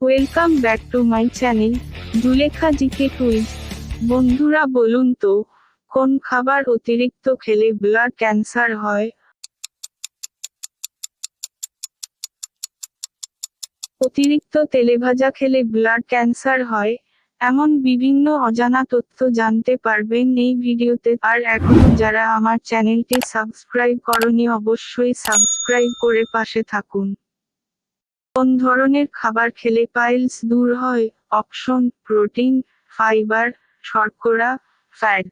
Welcome back to my channel Zulekha GK quiz বন্ধুরা, বলুন তো, কোন খাবার অতিরিক্ত খেলে ব্লাড ক্যান্সার হয়? অতিরিক্ত তেলেভাজা খেলে ব্লাড ক্যান্সার হয়? এমন বিভিন্ন অজানা তথ্য জানতে পারবেন এই ভিডিওতে। আর এখনও যারা আমার চ্যানেলটি সাবস্ক্রাইব করনি, অবশ্যই সাবস্ক্রাইব করে পাশে থাকুন। কোন ধরনের খাবার খেলে পাইলস দূর হয়? অপশন প্রোটিন ফাইবার শর্করা ফ্যাট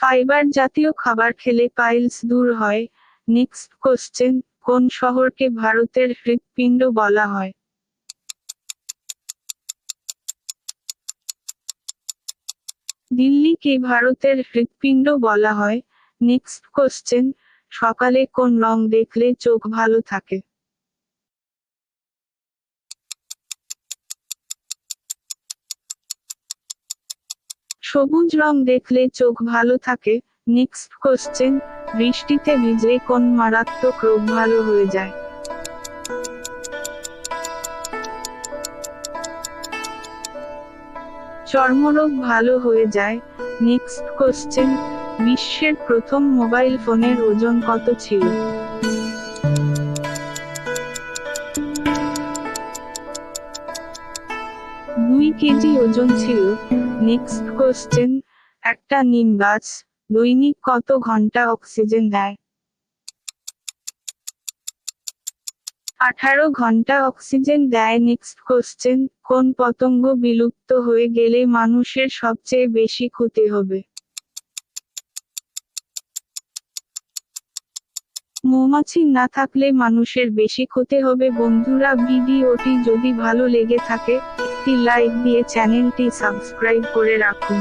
ফাইবার জাতীয় খাবার খেলে পাইলস দূর হয়। নেক্সট কোশ্চেন কোন শহরকে ভারতের হৃৎপিণ্ড বলা হয়? দিল্লিকে ভারতের হৃৎপিণ্ড বলা হয়। নেক্সট কোশ্চেন সকালে কোন রং দেখলে চোখ ভালো থাকে? সবুজ রং দেখলে চোখ ভালো থাকে? নেক্সট কোশ্চেন বৃষ্টিতে ভিজলে কোন মারাত্মক রোগ ভালো হয়ে যায়? চর্মরোগ ভালো হয়ে যায়? নেক্সট কোশ্চেন বিশ্বের প্রথম মোবাইল ফোনের ওজন কত ছিল? দুই কেজি ওজন ছিল। নেক্সট কোশ্চেন একটা নিম গাছ, দৈনিক কত ঘণ্টা অক্সিজেন দেয়? আঠারো ঘণ্টা অক্সিজেন দেয়। নেক্সট কোশ্চেন কোন পতঙ্গ বিলুপ্ত হয়ে গেলে মানুষের সবচেয়ে বেশি ক্ষতি হবে? মৌমাছি না থাকলে মানুষের বেশি ক্ষতি হবে। বন্ধুরা, ভিডিওটি যদি ভালো লেগে থাকে, একটি লাইক দিয়ে চ্যানেলটি সাবস্ক্রাইব করে রাখুন।